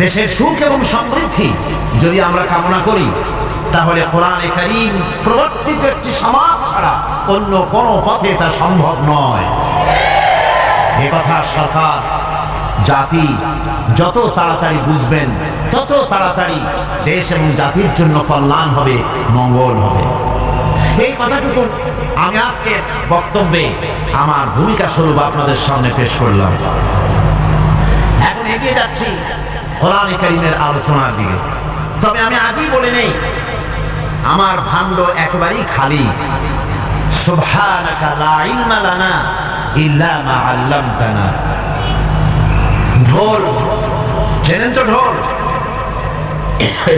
দেশের সুখ এবং সমৃদ্ধি যদি আমরা কামনা করি, তাহলে কোরআনে কারিম প্রবর্তিত একটি সমাজ ছাড়া অন্য কোনো পথে তা সম্ভব নয়। এ কথা সরকার, জাতি যত তাড়াতাড়ি বুঝবেন, তত তাড়াতাড়ি দেশ এবং জাতির জন্য কল্যাণ হবে, মঙ্গল হবে। এই কথাটুকু আমি আজকে বক্তব্যে আমার ভূমিকা স্বরূপ আপনাদের সামনে পেশ করলাম। এখন এগিয়ে যাচ্ছি কোরআন করিমের আলোচনার দিকে তবে আমি আগেই বলে নেই, আমার ভাণ্ড একেবারেই খালি। ঢোল, চেনেন তো ঢোল?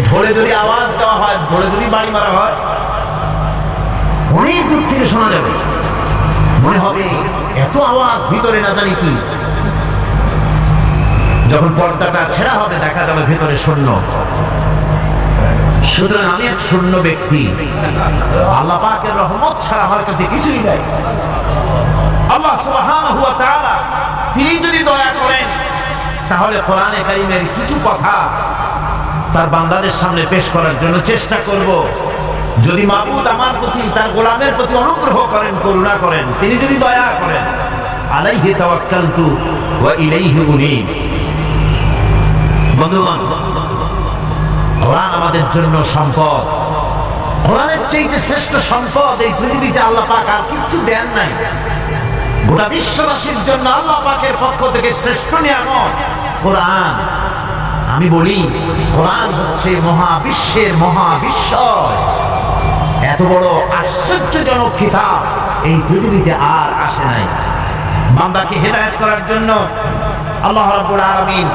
ঢোলে যদি আওয়াজ দেওয়া হয়, ঢোলে যদি বাড়ি মারা হয়, অনেক দূর থেকে শোনা যাবে। মনে হবে, এত আওয়াজ, ভিতরে না জানি কি। যখন পর্দাটা ছেঁড়া হবে, দেখা যাবে ভেতরে শূন্য। সুতরাং আমি এক শূন্য ব্যক্তি। আল্লাহ রহমত ছাড়া আমার কাছে কিছুই নাই। আল্লাহ সুবহানাহু ওয়া তাআলা তিনি যদি দয়া করেন, তাহলে কোরআনে কারিমের কিছু কথা তার বান্দাদের সামনে পেশ করার জন্য চেষ্টা করব। যদি মাবুদ আমার প্রতি, তার গোলামের প্রতি অনুগ্রহ করেন, করুণা করেন, তিনি যদি দয়া করেন, আলাইহি তাওয়াক্কালতু ওয়া ইলাইহি উনীব। বন্ধুগণ কোরআন আমাদের জন্য সম্পদ। কোরআনের চাইতে শ্রেষ্ঠ সম্পদ এই পৃথিবীতে আল্লাহ পাক আর কিচ্ছু দেন নাই। গোটা বিশ্ববাসীর জন্য আল্লাহ পাকের পক্ষ থেকে শ্রেষ্ঠ নিয়ামত কোরআন। আমি বলি, কোরআন হচ্ছে মহাবিশ্বের মহাবিশ্বয়। এত বড় আশ্চর্যজনক কিতাব এই পৃথিবীতে আর আসে নাই। বান্দাকে হেদায়েত করার জন্য আল্লাহ রাব্বুল আলামিন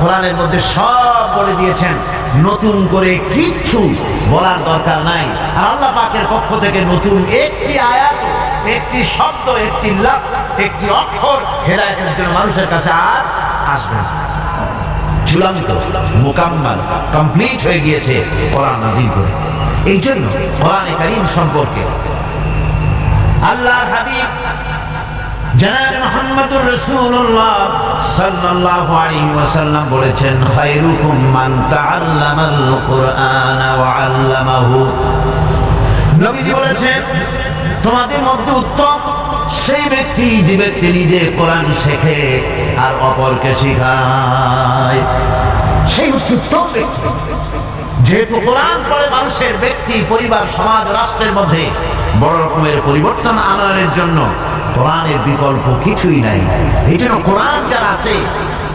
কোরআনের মধ্যে সব বলে দিয়েছেন, নতুন করে কিচ্ছু বলার দরকার নাই। আল্লাহ পাকের পক্ষ থেকে নতুন একটি আয়াত, একটি শব্দ, একটি লাফ, একটি অক্ষর হেদায়েতের জন্য মানুষের কাছে আর আসবে না। চূড়ান্ত, মোকাম্মাল কমপ্লিট হয়ে গিয়েছে কোরআন নাজিল করে। এই জন্য কোরআনে কারীম সম্পর্কে আল্লাহ হাবিব বলেছেন তোমাদের মধ্যে উত্তম সেই ব্যক্তি যে ব্যক্তি নিজে কোরআন শেখে আর অপরকে শেখায়। সেই উত্তম ব্যক্তি। যেহেতু কোরআন পড়ে মানুষের ব্যক্তি, পরিবার, সমাজ, রাষ্ট্রের মধ্যে বড় রকমের পরিবর্তন আনার জন্য কোরআনের বিকল্প কিছুই নাই এই জন্য কোরআন যার আছে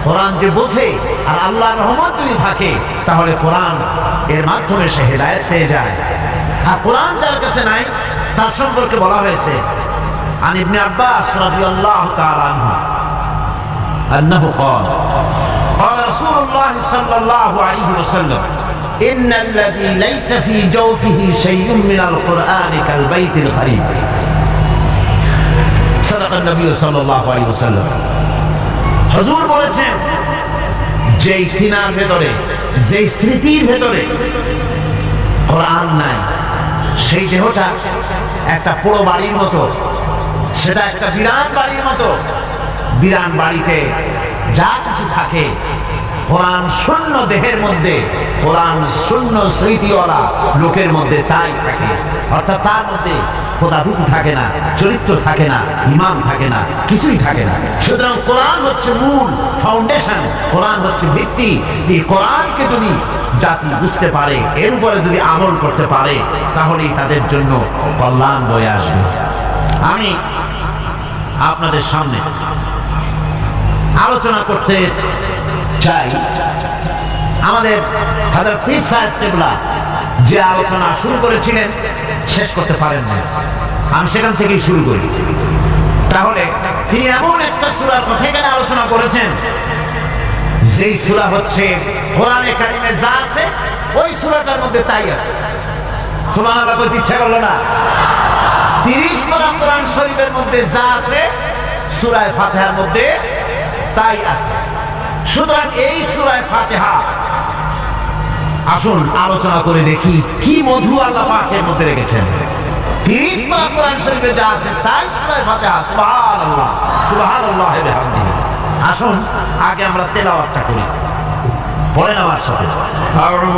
কোরআন যে বোঝে আর আল্লাহ রহমত যদি থাকে তাহলে কোরআন এর মাধ্যমে সে হেদায়ত পেয়ে যায় আর কোরআন যার কাছে নাই তার সম্পর্কে বলা হয়েছে عن ابن عباس رضي الله تعالى عنه أنه قال قال رسول الله صلى الله عليه وسلم إن الذي ليس في جوفه شيء من القرآن كالبيت الغريب নবী বলেছেন, যেই সিনার ভেতরে, যেই স্মৃতির ভেতরে কোরআন নাই, সেই দেহটা একটা পুরো বাড়ির মতো, সেটা একটা বিরাট বাড়ির মতো বাড়িতে যা কিছু থাকে, কোরআন শূন্য দেহের মধ্যে, কোরআন শূন্য স্মৃতিওয়ালা লোকের মধ্যে তাই থাকে। অর্থাৎ তার মধ্যে খোদাভূতি থাকে না, চরিত্র থাকে না, ইমাম থাকে না, কিছুই থাকে না। সুতরাং কোরআন হচ্ছে মূল ফাউন্ডেশন কোরআন হচ্ছে ভিত্তি। এই কোরআনকে যদি জাতি বুঝতে পারে, এর উপরে যদি আমল করতে পারে, তাহলেই তাদের জন্য কল্যাণ বয়ে আসবে। আমি আপনাদের সামনে আলোচনা করতে চাই, আমাদের হাজার পিস সাহেব যে আলোচনা শুরু করেছিলেন, শেষ করতে পারেন না। আমি সেখান থেকেই শুরু করি। তাহলে তিনি এমন একটা সুরার কথা আলোচনা করেছেন? যেই সুরা হচ্ছে কোরআনে কারিমে যা আছে, ওই সুরাটার মধ্যে তাই আছে। সুবহানাল্লাহ, বলতে ইচ্ছা করল না? তিরিশ পারা কোরআন শরীফের মধ্যে যা আছে, সুরায় ফাতেহার মধ্যে তাই আছে। সুতরাং এই সুরায় ফাতেহা আসুন, আলোচনা করে দেখি কি মধু আল্লাহ পাকের মধ্যে রেখেছেন। আসুন, আগে আমরা তেলাওয়ারটা করি। পড়েন আমার সাথে আউযু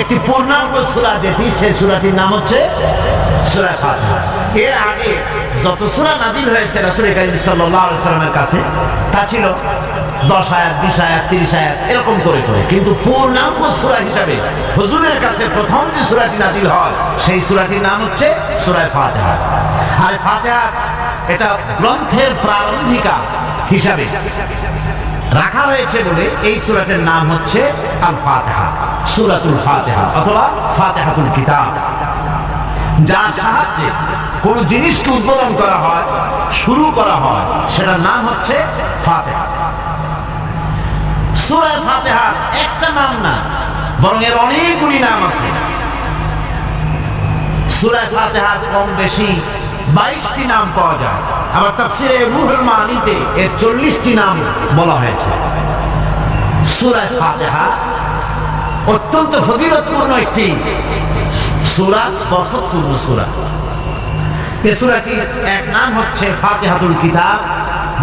একটি পূর্ণাঙ্গ সুরা যেটি সেই সূরাটির নাম হচ্ছে সূরা ফাতিহা। এর আগে যত সুরা নাজিল হয়েছে রাসূল কারীম সাল্লামের কাছে, তা ছিল দশ আয়াত, বিশ আয়াত, তিরিশ আয়াত, এরকম করে করে। কিন্তু পূর্ণাঙ্গ সুরা হিসাবে হুজুরের কাছে প্রথম যে সূরাটি নাজিল হয়, সেই সুরাটির নাম হচ্ছে সূরা ফাতিহা। আর ফাতিহা এটা গ্রন্থের প্রারম্ভিকা হিসাবে রাখা হয়েছে বলে এই সুরাতের নাম হচ্ছে আল ফাতেহা, সুরাতুল ফাতেহা অথবা ফাতেহাতুল কিতাব। যার সাহায্যে কোন জিনিসকে উদ্বোধন করা হয়, শুরু করা হয়, সেটার নাম হচ্ছে ফাতেহা। সুরায় ফাতেহা একটা নাম না, বরং এর অনেকগুলি নাম আছে। সুরায় ফাতেহার কম বেশি বাইশটি নাম পাওয়া যায়। আবার তাফসিরে রুহুল মানিতে এর চল্লিশটি নাম বলা হয়েছে। সুরায় ফাতেহা, অত্যন্ত ফজিলতপূর্ণ একটি সুরা বরকতপূর্ণ সুরা। এ সুরাটির এক নাম হচ্ছে ফাতেহাতুল কিতাব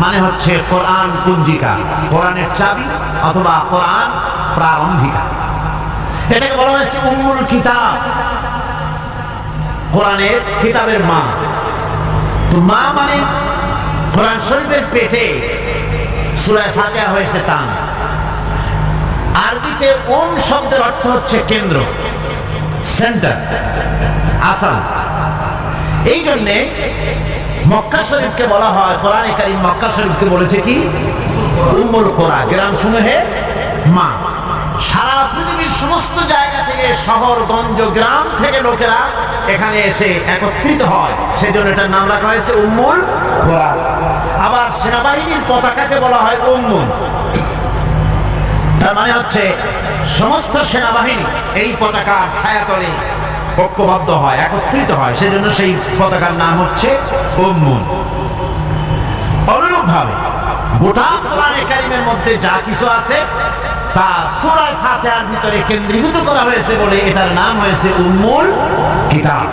মানে হচ্ছে কোরআন পুঞ্জিকা, কোরআনের চাবি অথবা কোরআন প্রারম্ভিকা। এটাকে বলা হয়েছে উম্মুল কিতাব। কোরআনের কিতাবের মা। মা মানে কোরআন শরীফের পেটে সুরায় ফাতিহা হয়েছে তা। আরবিতে ওম শব্দের অর্থ হচ্ছে কেন্দ্র সেন্টার আসাম। এই জন্যে মক্কা শরীফকে বলা হয়, কোরআনে কারিম মক্কা শরীফকে বলেছে কি? উম্মুল কোরআ গ্রাম সমূহে মা। সারা পৃথিবীর সমস্ত জায়গা থেকে শহর, গঞ্জ, গ্রাম থেকে লোকেরা এখানে এসে একত্রিত হয়। সেই জন্য এটার নাম রাখা হয়েছে উম্মুল কোরআ আবার সেনাবাহিনীর পতাকাকে বলা হয় উম্মুল। তার মানে হচ্ছে সমস্ত সেনাবাহিনী এই পতাকার ছায়াতলে ঐক্যবদ্ধ হয়, একত্রিত হয়। সেজন্য সেই পতাকার নাম হচ্ছে উম্মুন অনুরূপ ভাবে গোটা কোরআনে কারিমের মধ্যে যা কিছু আছে, তা সূরা ফাতিহার ভিতরে কেন্দ্রীভূত করা হয়েছে বলে এটার নাম হয়েছে উম্মুল কিতাব।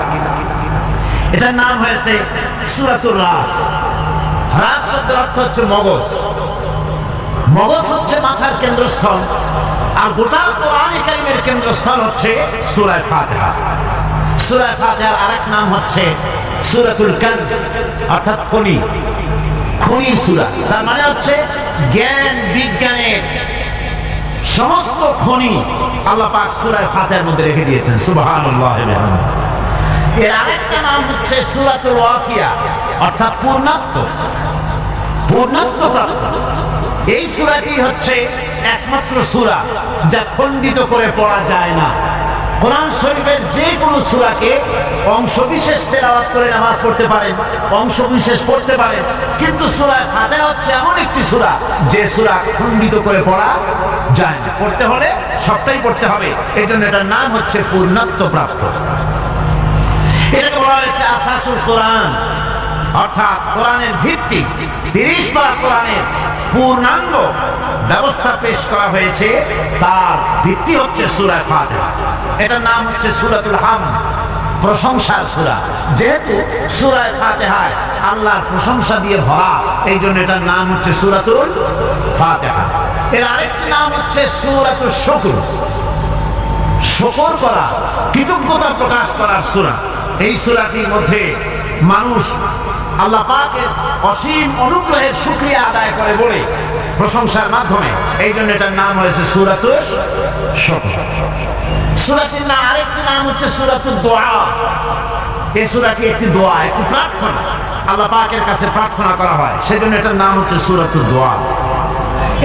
এটার নাম হয়েছে সূরাতুর রাস। রাস শব্দের অর্থ হচ্ছে মগজ। মগজ হচ্ছে মাথার কেন্দ্রস্থল। আর গোটা কোরআনে কারিমের কেন্দ্রস্থল হচ্ছে সুরায় ফাতিহা। সুরায় ফাতিহার আরেক নাম হচ্ছে সূরাতুল কানজ অর্থাৎ খনি। খনি সূরা। তার মানে হচ্ছে জ্ঞান, বিজ্ঞানের সমস্ত খনি আল্লাহ পাক সূরা ফাতিহার মধ্যে রেখে দিয়েছেন। সুবহানাল্লাহ এর আরেকটা নাম হচ্ছে সূরাতুল ওয়াফিয়া, অর্থাৎ পূর্ণাত্ম। পূর্ণাত্ম প্রাপ্ত এই সূরাটি হচ্ছে একমাত্র সূরা যা খণ্ডিত করে পড়া যায় না। কোরআন শরীফের যে কোনো সূরাকে অংশ বিশেষ তেলাওয়াত করে নামাজ পড়তে পারেন অংশ বিশেষ পড়তে পারেন, কিন্তু সূরা ফাতিহা হচ্ছে এমন একটি সূরা যে সূরা খণ্ডিত করে পড়া যায় না। পড়তে হলে সবটাই পড়তে হবে এই জন্য এটার নাম হচ্ছে পূর্ণাত্ম প্রাপ্ত। এটাকে বলা হয়েছে আসাসুল কোরআন। অর্থাৎ কোরআনের ভিত্তি, তিরিশ বার কোরআনের পূর্ণাঙ্গ ব্যবস্থা পেশ করা হয়েছে। তার ভিত্তি হচ্ছে সুরায় ফাতিহা। এটার নাম হচ্ছে সুরাতুল হাম প্রশংসার সুরা। যেহেতু সুরায় ফাতেহায় আল্লাহর প্রশংসা দিয়ে ভরা এই জন্য এটার নাম হচ্ছে সুরাতুল ফাতেহা। এর আরেকটি নাম হচ্ছে সুরাতুল শুকুর। শকর করা, কৃতজ্ঞতা প্রকাশ করার সুরা। এই সুরাটির মধ্যে মানুষ আল্লাহ পাকের অসীম অনুগ্রহের শুক্রিয়া আদায় করে বলে প্রশংসার মাধ্যমে। এই জন্য এটার নাম হয়েছে সুরাতুল শকর সুরাটির নাম, আরেকটি নাম হচ্ছে সুরাতুল দোয়া। এই সুরাটি একটি দোয়া, একটি প্রার্থনা। আল্লাহ পাকের কাছে প্রার্থনা করা হয়। সেজন্য এটার নাম হচ্ছে সুরাতুল দোয়া।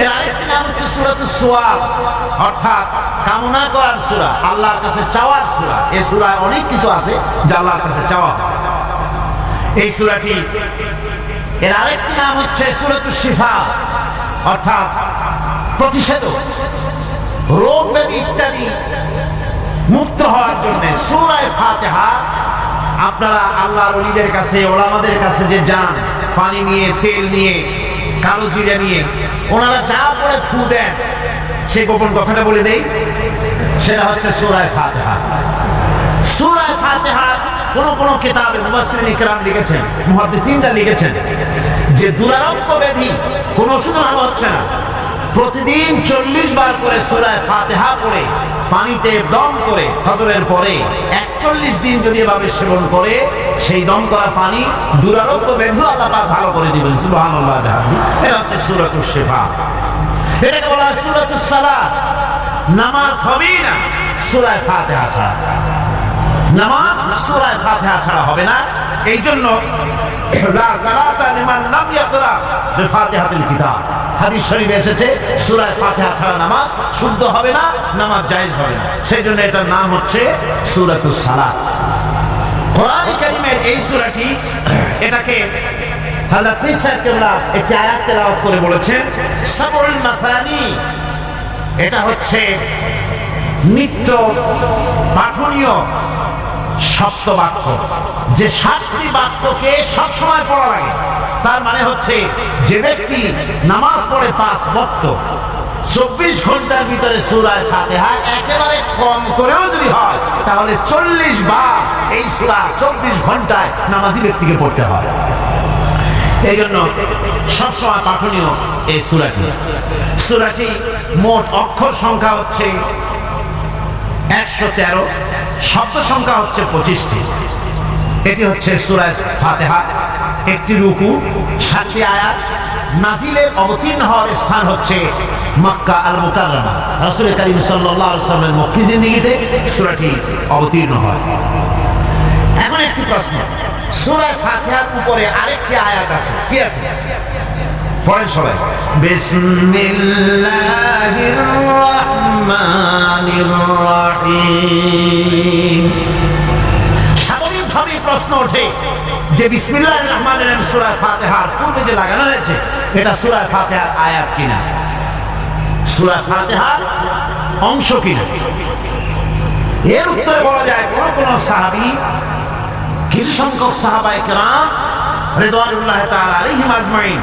এর আরেকটি নাম হচ্ছে সুরাতুল সোয়াব। অর্থাৎ কামনা করার সুরা, আল্লাহর কাছে চাওয়ার সুরা। এই সুরায় অনেক কিছু আছে যা আল্লাহর কাছে চাওয়া হয়। এই সুরাটি। এর আরেকটি নাম হচ্ছে সুরাতুল শিফা। অর্থাৎ প্রতিষেধক। রোগ ব্যাধি ইত্যাদি মুক্ত হওয়ার জন্য সুরায় ফাতেহা আপনারা আল্লাহর অলিদের কাছে, ওলামাদের কাছে যে যান, পানি নিয়ে, তেল নিয়ে, কালো জিরে নিয়ে, ওনারা যা পরে ফু দেন, সে গোপন কথাটা বলে দেই। সেটা হচ্ছে সুরায় ফাতেহা। সুরায় ফাতেহা কোন কোন কিতাবে মুফাসসিরিন ইকরাম লিখেছেন, মুহাদ্দিসিনরা লিখেছেন, যে দুরারোগ্য ব্যাধি কোন ওষুধ ভালো হচ্ছে না। প্রতিদিন চল্লিশ বার করে সুরায় ফাতেহা পড়ে, পানিতে দম করে ফজরের পরে একচল্লিশ দিন যদি এভাবে সেবন করে, সেই দম করা পানি দুরারোগ্য ব্যাধি আল্লাহ পাক ভালো করে দিবেন, সুবহানাল্লাহ এটা হচ্ছে সুরাতুশ শিফা। এটাকে বলা হয় সালাত। নামাজ হবেই না, সুরায় ফাতেহা ছাড়া। নামাজ সূরা ফাতিহা ছাড়া হবে না। এই জন্য লা সালাতা লিমান লাম ইয়াকরা বিফাতিহাতিল কিতাব। হাদিস শরীফে এসেছে সূরা ফাতিহা ছাড়া নামাজ শুদ্ধ হবে না, নামাজ জায়েজ হবে না। সেই জন্য এটার নাম হচ্ছে সূরাতুস সালাত। কোরআন কারীমের এই সূরাটি এটাকে হযরত ঈসা কেবলা একটি আয়াত তেলাওয়াত করে বলেছেন সাবুল মাথানি। এটা হচ্ছে নিত্য পাঠনীয় সপ্ত বাক্য। যে সাতটি বাক্যকে সবসময় পড়া লাগে, তার মানে হচ্ছে যে ব্যক্তি নামাজ পড়ে পাঁচ বক্ত, চব্বিশ ঘণ্টার ভিতরে সুরায় ফাতেহা একেবারে কম করেও যদি হয়, তাহলে চল্লিশ বার এই সুরা চব্বিশ ঘন্টায় নামাজি ব্যক্তিকে পড়তে হয়। এই জন্য সবসময় পাঠনীয় এই সুরাটি। সুরাটি মোট অক্ষর সংখ্যা হচ্ছে একশো তেরো। শব্দ সংখ্যা হচ্ছে পঁচিশটি। এটি হচ্ছে সুরাজ ফাতেহা। একটি রুকু, সাতটি আয়াত। নাজিলের অবতীর্ণ হওয়ার স্থান হচ্ছে মক্কা আল মুকাররমা রাসূল করিম সাল্লাল্লাহু আলাইহি ওয়াসাল্লামের মক্কি জিন্দেগিতে সূরাটি অবতীর্ণ হয়। এখন একটি প্রশ্ন, সূরা ফাতিহার উপরে আরেকটি আয়াত আছে, কি আছে? পড়েন সবাই। স্বাভাবিকভাবেই প্রশ্ন ওঠে যে বিসমিল্লাহির রহমানির রহিম সূরা ফাতিহার পূর্বে যে লাগানো হয়েছে, এটা সূরা ফাতিহার আয়াত কিনা? সূরা ফাতিহার অংশ কিনা? এর উত্তরে বলা যায়, কোন কোন সাহাবী, কিছু সংখ্যক সাহাবায়ে কেরাম রিদওয়ানুল্লাহ তাআলা আলাইহিম আজমাইন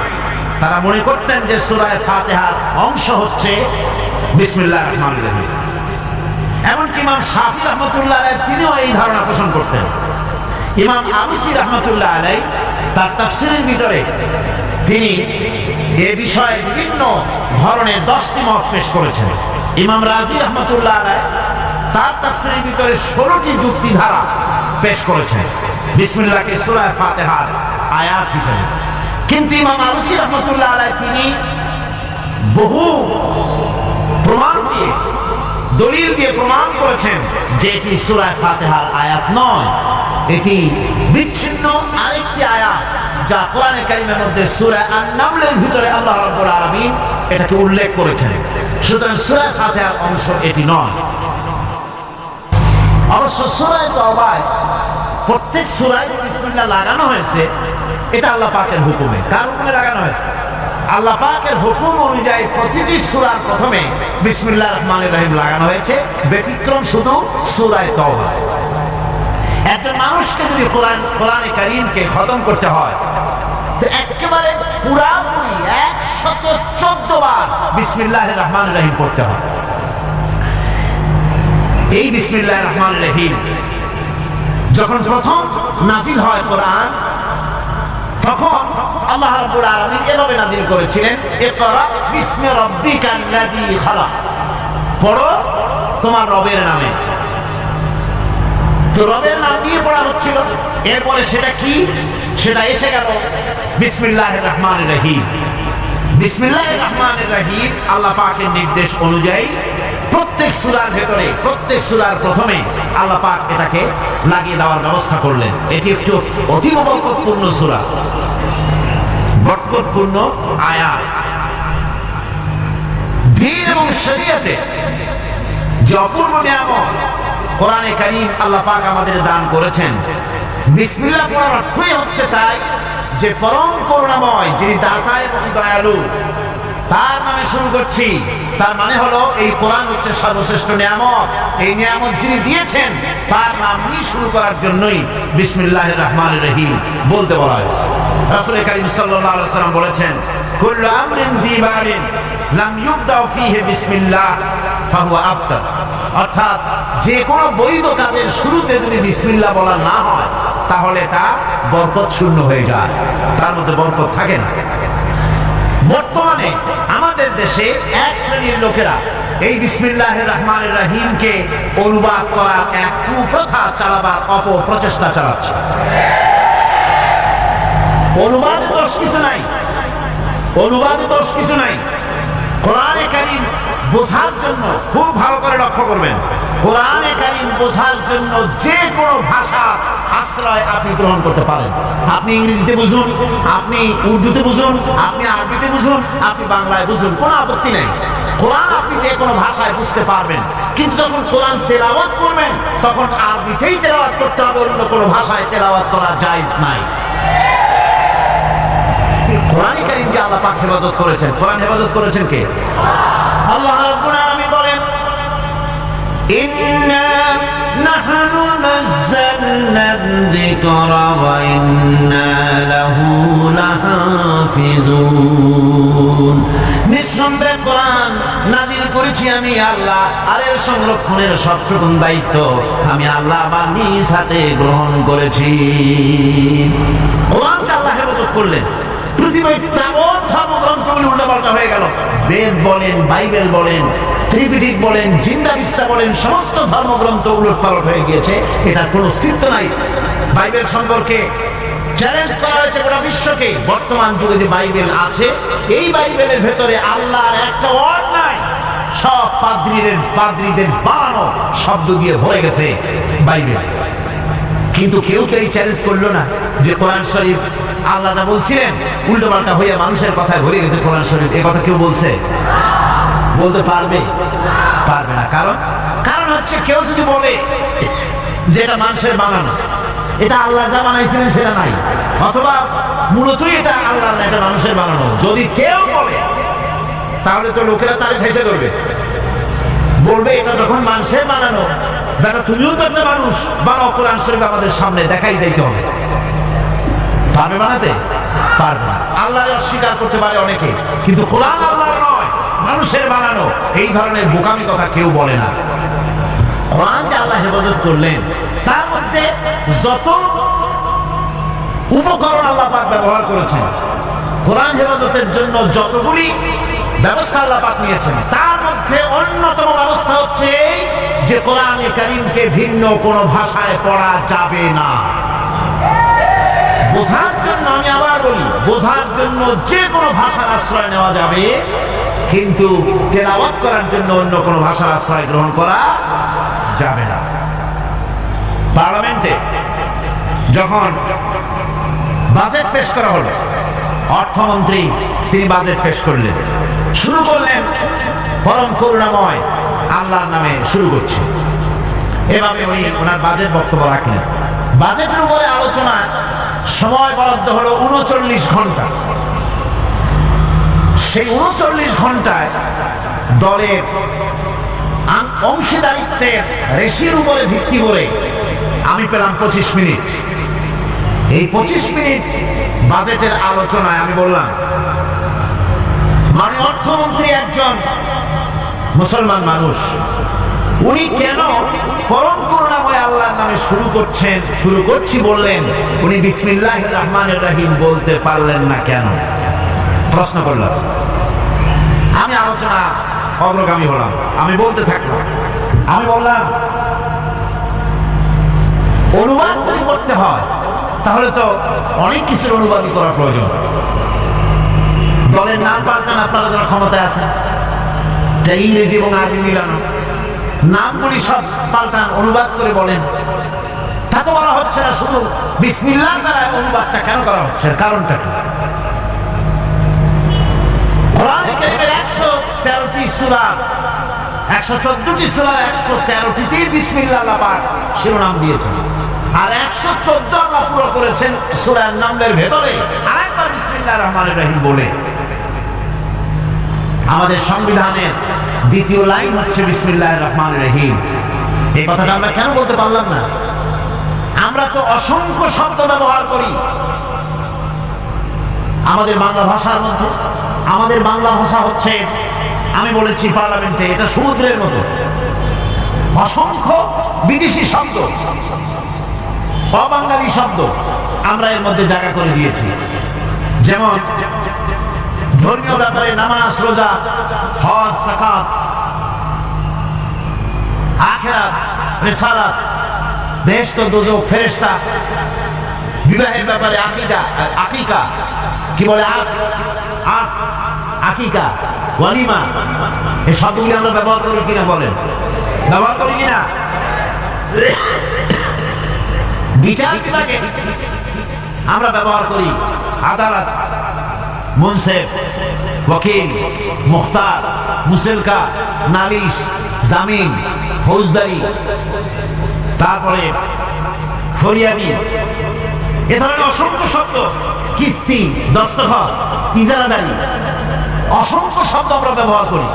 তারা মনে করতেন যে সূরা ফাতিহার অংশ হচ্ছে বিসমিল্লাহির রহমানির রহিম। এমনকি ইমাম শাফি রহমতুল্লাহ আলাই তিনিও এই ধারণা পোষণ করতেন। ইমাম আবুসি রহমতুল্লাহ আলাই তার তাফসিরের ভিতরে তিনি এ বিষয়ে বিভিন্ন ধরনের দশটি মত পেশ করেছেন। ইমাম রাজি রহমতুল্লাহ আলাই তার তাফসিরের ভিতরে ষোলোটি যুক্তি ধারা পেশ করেছেন। বিসমিল্লাহকে সূরা ফাতিহার আয়াত হিসেবে। কিন্তু ইমাম আবুসি রহমতুল্লাহ আলাই তিনি বহু প্রমাণ দিয়ে, দলিল দিয়ে প্রমাণ করেছেন যে এটি সুরায় ফাতেহার আয়াত নয়। এটি বিচ্ছিন্ন আরেকটি আয়াত যা কোরআনে কারিমের মধ্যে সূরা আন-নামলের ভিতরে আল্লাহ রাব্বুল আলামিন এটাকে উল্লেখ করেছেন। সুতরাং সূরা ফাতিহার অংশ এটি নয়। অবশ্য সূরায় প্রত্যেক সুরায় বিসমিল্লাহ লাগানো হয়েছে এটা আল্লাহ পাকের হুকুমে। তার হুকুমে লাগানো হয়েছে? আল্লাহ পাকের হুকুম অনুযায়ী প্রতিটি সূরার প্রথমে বিসমিল্লাহ রহমানির রহিম লাগানো হয়েছে। ব্যতিক্রম শুধু সূরায় তওবা। একজন মানুষকে যদি কোরআন, কোরআনে কারীমকে খতম করতে হয়, তো একেবারে পুরাপুরি একশত চোদ্দ বার বিসমিল্লাহ রহমান রহিম পড়তে হয়। এই বিসমিল্লাহ রহমান রহিম যখন প্রথম নাজিল হয় কোরআন তখন আল্লাহ রাব্বুল আলামিন এভাবে নাজিল করেছিলেন, ইকরা বিসমি খালাক। পড়ো তোমার রবের নামে। তো রবের নাম নিয়ে পড়া হচ্ছিল। এরপরে সেটা কি? সেটা এসে গেল বিসমিল্লাহ রহমান রহিম। বিসমিল্লাহ রহমান রহিম আল্লাহ পাকের নির্দেশ অনুযায়ী প্রত্যেক সুরার ভেতরে, প্রত্যেক সুরার প্রথমে আল্লাহ পাক এটাকে লাগিয়ে দেওয়ার ব্যবস্থা করলেন। এটি একটি অতীব বরকতপূর্ণ সুরা। বরকতপূর্ণ আয়াত। দিন এবং শরীয়তে যে অপূর্ব নিয়ামত কোরআনে কারিম আমাদের দান করেছেন, বিসমিল্লাহ পড়ার অর্থই হচ্ছে তাই যে পরম করুণাময়, যিনি দাতা এবং দয়ালু, তার শুরু করছি। তার মানে হলো, এই কোরআন হচ্ছে সর্বশ্রেষ্ঠ নিয়ামত। এই নিয়ামত যিনি দিয়েছেন, তার নাম নিয়ে শুরু করার জন্যই বিসমিল্লাহ রহমান রহিম বলতে বলা হয়েছে। রাসূল কারীম সাল্লাম বলেছেন, কুল্লু আমরিন দিবারিন লাম ইউবদাউ ফীহি বিসমিল্লাহ, ফাহুয়া আবতার অর্থাৎ, যে কোনো বৈধ কাজের শুরুতে যদি বিসমিল্লাহ বলা না হয়, তাহলে তা বরকত শূন্য হয়ে যায়। তার মধ্যে বরকত থাকে না। বর্তমানে আমাদের দেশে এক শ্রেণির লোকেরা এই বিসমিল্লাহ রহমান রাহিমকে অনুবাদ করার এক কুপ্রথা চালাবার অপপ্রচেষ্টা চালাচ্ছে। অনুবাদে দোষ কিছু নাই। অনুবাদে দোষ কিছু নাই। কোরআনে কারিম বোঝার জন্য খুব ভালো করে লক্ষ্য করবেন। কোরআনে কারিম বোঝার জন্য যে কোনো ভাষা আশ্রয় আপনি গ্রহণ করতে পারেন। আপনি ইংরেজিতে বুঝুন, আপনি উর্দুতে বুঝুন, আপনি আরবিতে বুঝুন, আপনি বাংলায় বুঝুন, কোনো আপত্তি নেই। কোরআন আপনি যে কোনো ভাষায় বুঝতে পারবেন। কিন্তু যখন কোরআন তেলাওয়াত করবেন, তখন আরবিতেই তেলাওয়াত করতে হবে, অন্য কোনো ভাষায় তেলাওয়াত করা জায়েজ নাই। কোরআনে কারিম যে আল্লাহ পাক হেফাজত করেছেন, কোরআন হেফাজত করেছেন কে? আল্লাহ রাব্বুল বলেন, ইন্না যিকরা ওয়া ইন্না লাহু লাহাফিজুন কোরআন করেছি আমি আল্লাহ, আর এর সংরক্ষণের সবটুকুন দায়িত্ব আমি আল্লাহ আমার নিজ গ্রহণ করেছি। কোরআনকে আল্লাহ করলেন। পৃথিবীর ধর্মগ্রন্থগুলি উল্টাপাল্টা হয়ে গেল। বেদ বলেন, বাইবেল বলেন ত্রিপিটিক বলেন, জিন্দা বিস্তা বলেন, সমস্ত ধর্মগ্রন্থ উলটপালট হয়ে গিয়েছে। এটার কোনো অস্তিত্ব নাই। বাইবেল সম্পর্কে চ্যালেঞ্জ করা হয়েছে গোটা বিশ্বকে। বর্তমান যুগে যে বাইবেল আছে, এই বাইবেলের ভেতরে আল্লাহর একটা ওয়ার্ড নাই। সব বানানো শব্দ দিয়ে ভরে গেছে বাইবেল। কিন্তু কেউ কেউ চ্যালেঞ্জ করল না যে কোরআন শরীফ আল্লাহ বলছিলেন উল্টো পাল্টা হইয়া মানুষের কথায় ভরে গেছে কোরআন শরীফ। এ কথা কেউ বলছে? বলতে পারবে? পারবে না। কারণ কারণ হচ্ছে কেউ যদি বলে যে এটা মানুষের বানানো, এটা আল্লাহ যা বানাইছিলেন সেটা নাই। অথবা মূলতই এটা আল্লাহ এটা মানুষের বানানো। যদি কেউ বলে, তাহলে তো লোকেরা তার ঠেসে ধরবে। বলবে, এটা যখন মানুষের বানানো, বেটা তুমিও তো একটা মানুষ। বানাও, কোরআন শরীফ আমাদের সামনে, দেখাই যাইতে হবে। পারবে বানাতে? পারবে না। আল্লাহ অস্বীকার করতে পারে অনেকে। কিন্তু কোরআন মানুষের বানানো। এই ধরনের বোকামি কথা কেউ বলে না। আল্লাহ হেফাজত করলেন, তার মধ্যে যত উপকরণ আল্লাহ পাক ব্যবহার করেছেন, কোরআন হেফাজতের জন্য যতগুলি ব্যবস্থা আল্লাহ পাক নিয়েছেন, তার মধ্যে অন্যতম ব্যবস্থা হচ্ছে যে কোরআনে কারিমকে ভিন্ন কোন ভাষায় পড়া যাবে না। বোঝার জন্য আমি আবার বলি, বোঝার জন্য যে কোনো ভাষার আশ্রয় নেওয়া যাবে কিন্তু তেলাওয়াত করার জন্য অন্য কোনো ভাষার আশ্রয় গ্রহণ করা যাবে না। পার্লামেন্টে যখন বাজেট পেশ করা হলো, অর্থমন্ত্রী তিনি বাজেট পেশ করলেন। শুরু করলেন পরম করুণাময় আল্লাহর নামে শুরু করছে। এভাবে উনি ওনার বাজেট বক্তব্য রাখলেন। বাজেটের উপরে আলোচনা সময় বরাদ্দ হলো উনচল্লিশ ঘণ্টা। সেই উনচল্লিশ ঘন্টায় দলের অংশীদারিত্বের রেশির উপরে ভিত্তি করে আমি পেলাম পঁচিশ মিনিট। এই পঁচিশ মিনিট বাজেটের আলোচনায় আমি বললাম মানে অর্থমন্ত্রী একজন মুসলমান মানুষ, উনি কেন পরম করুণাময় আল্লাহর নামে শুরু করছেন, শুরু করছি বললেন, উনি বিসমিল্লাহ রহমানের রাহিম বলতে পারলেন না কেন? প্রশ্ন করলাম। আমি আলোচনা অগ্রগামী হলাম। আমি বলতে থাকলাম। আমি বললাম, অনুবাদ যদি করতে হয়, তাহলে তো অনেক কিছুর অনুবাদই করা প্রয়োজন। দলের নাম পাল্টান আপনারা যারা ক্ষমতায় আছেন। ইংরেজি এবং আরবি মিলানো নামগুলি সব পাল্টান, অনুবাদ করে বলেন। তা তো বলা হচ্ছে না, শুধু বিসমিল্লাহ দ্বারা অনুবাদটা কেন করা হচ্ছে? কারণটা কি কোরআনে কারীমের একশো তেরোটি সূরা, একশো চোদ্দটি সূরা, একশো তেরোটিতে বিসমিল্লাহ, আল্লাহ পাক শিরোনাম দিয়েছেন। আর একশো চোদ্দ আল্লাহ পুরো করেছেন সূরার নামের ভেতরে। আরেকবার বিসমিল্লাহ রহমান রহিম বলে। আমাদের সংবিধানের দ্বিতীয় লাইন হচ্ছে বিসমিল্লাহ রহমান রহিম। এই কথাটা আমরা কেন বলতে পারলাম না? আমরা তো অসংখ্য শব্দ ব্যবহার করি। আমাদের বাংলা ভাষার মধ্যে, আমাদের বাংলা ভাষা হচ্ছে আমি বলেছি পার্লামেন্টে, এটা সমুদ্রের মতো। অসংখ্য বিদেশি শব্দ, অবাঙালি শব্দ আমরা এর মধ্যে জায়গা করে দিয়েছি। যেমন, ধর্মীয় ব্যাপারে নামাজ, রোজা, হজ সাকাত আখেরাত, রেসালাত, দেশ তো দোজক ফেরেশতা, বিবাহের ব্যাপারে আকিদা, আকিকা, কি বলে আক আক আকিকা। ওয়ালিমা, এই শব্দগুলি আমরা ব্যবহার করি কিনা বলেন। ব্যবহার করি কিনা? বিচার আমরা ব্যবহার করি আদালত, মুনসেফ মুখতার, মুসেলকা, নালিশ, জামিন, ফৌজদারি, তারপরে ফরিয়াদি। এ ধরনের অসংখ্য শব্দ, কিস্তি, দস্তখত, ইজারাদারি। অসংখ্য শব্দ আমরা ব্যবহার করি।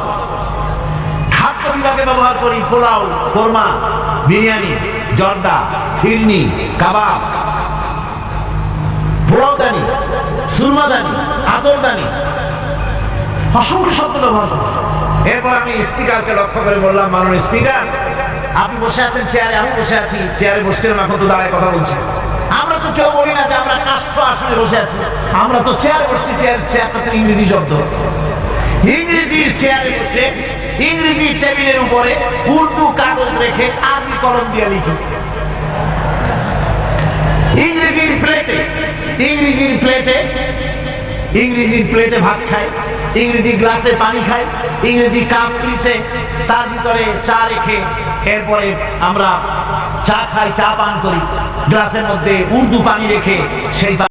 খাদ্য বিভাগে ব্যবহার করি পোলাও, কোরমা, বিরিয়ানি, জর্দা ফিরনি কাবাব, পোলাওদানি, সুরমাদানি, আতরদানি। অসংখ্য শব্দ ব্যবহার করি। এরপর আমি স্পিকারকে লক্ষ্য করে বললাম, মাননীয় স্পিকার, আপনি বসে আছেন চেয়ারে, আমি বসে আছি। চেয়ারে বসছিলাম, এখন তো দাঁড়ায় কথা বলছি। আমরা তো কেউ বলি না যে আমরা কাষ্ঠ আসনে বসে আছি। আমরা তো চেয়ার বসছি, চেয়ার, চেয়ারটা তো ইংরেজি শব্দ। ইংরেজি চেয়ারে বসে, ইংরেজি টেবিলের উপরে উর্দু কাগজ রেখে আরবি কলম দিয়ে লিখি। ইংরেজির প্লেটে ইংরেজির প্লেটে ইংরেজির প্লেটে ভাত খায়, ইংরেজি গ্লাসে পানি খায়, ইংরেজি কাপ পিসে তার ভিতরে চা রেখে এরপরে আমরা চা খাই, চা পান করি। গ্লাসের মধ্যে উর্দু পানি রেখে সেই